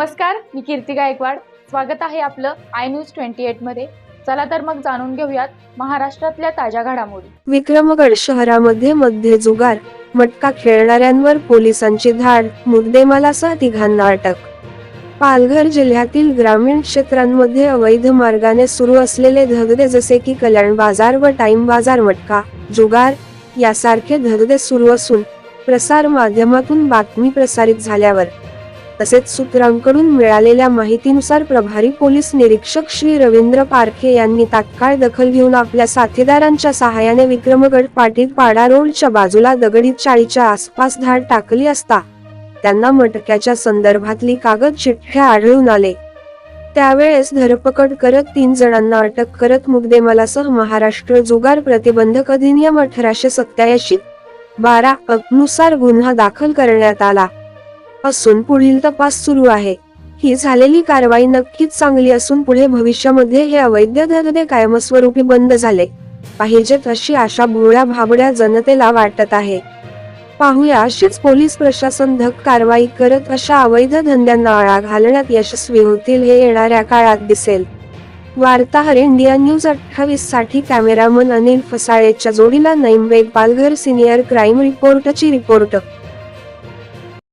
नमस्कार मी कीर्ती गायकवाड. स्वागत आहे आपलं आय न्यूज ट्वेंटी एटमध्ये. चला तर मग जाणून घेऊयात महाराष्ट्रातल्या ताज्या घडामोडी. विक्रमगड शहरामध्ये मध्ये जुगार मटका खेळणाऱ्यांवर पोलिसांची धाड मुद्देमालासह तिघांना अटक. पालघर जिल्ह्यातील ग्रामीण क्षेत्रांमध्ये अवैध मार्गाने सुरू असलेले धगदे जसे की कल्याण बाजार व टाइम बाजार मटका जुगार यासारखे धगदे सुरू असून प्रसार माध्यमातून बातमी प्रसारित झाल्यावर तसेच सूत्रांकडून मिळालेल्या माहितीनुसार प्रभारी पोलीस निरीक्षक श्री रवींद्र पारखे यांनी तात्काळ दखल घेऊन आपल्या साथीदारांच्या सहाय्याने विक्रमगड पाटील पाडा रोडच्या बाजूला दगडीत चाळीच्या आसपास धाड टाकली असता त्यांना मटक्याच्या संदर्भातली कागद चिठ्ठ्या आढळून आले. त्यावेळेस धरपकड करत तीन जणांना अटक करत मुद्देमालासह महाराष्ट्र जुगार प्रतिबंधक अधिनियम अठराशे सत्याऐंशी बारा नुसार गुन्हा दाखल करण्यात आला. असून पुढील तपास सुरू आहे. ही झालेली कारवाई नक्कीच चांगली असून पुढे भविष्यामध्ये हे अवैध धंदे कायमस्वरूपी बंद झाले. पाहिजेत अशी आशा भोळ्या भाबड्या जनतेला वाटत आहे. पाहूया अशीच पोलीस प्रशासन धक कारवाई करत अशा अवैध धंद्यांना आळा घालण्यात यशस्वी होतील हे येणाऱ्या काळात दिसेल. वार्ताहर इंडिया न्यूज अठ्ठावीससाठी कॅमेरामन अनिल फसाळेच्या जोडीला नईमबेग पालघर सिनियर क्राईम रिपोर्टची रिपोर्ट.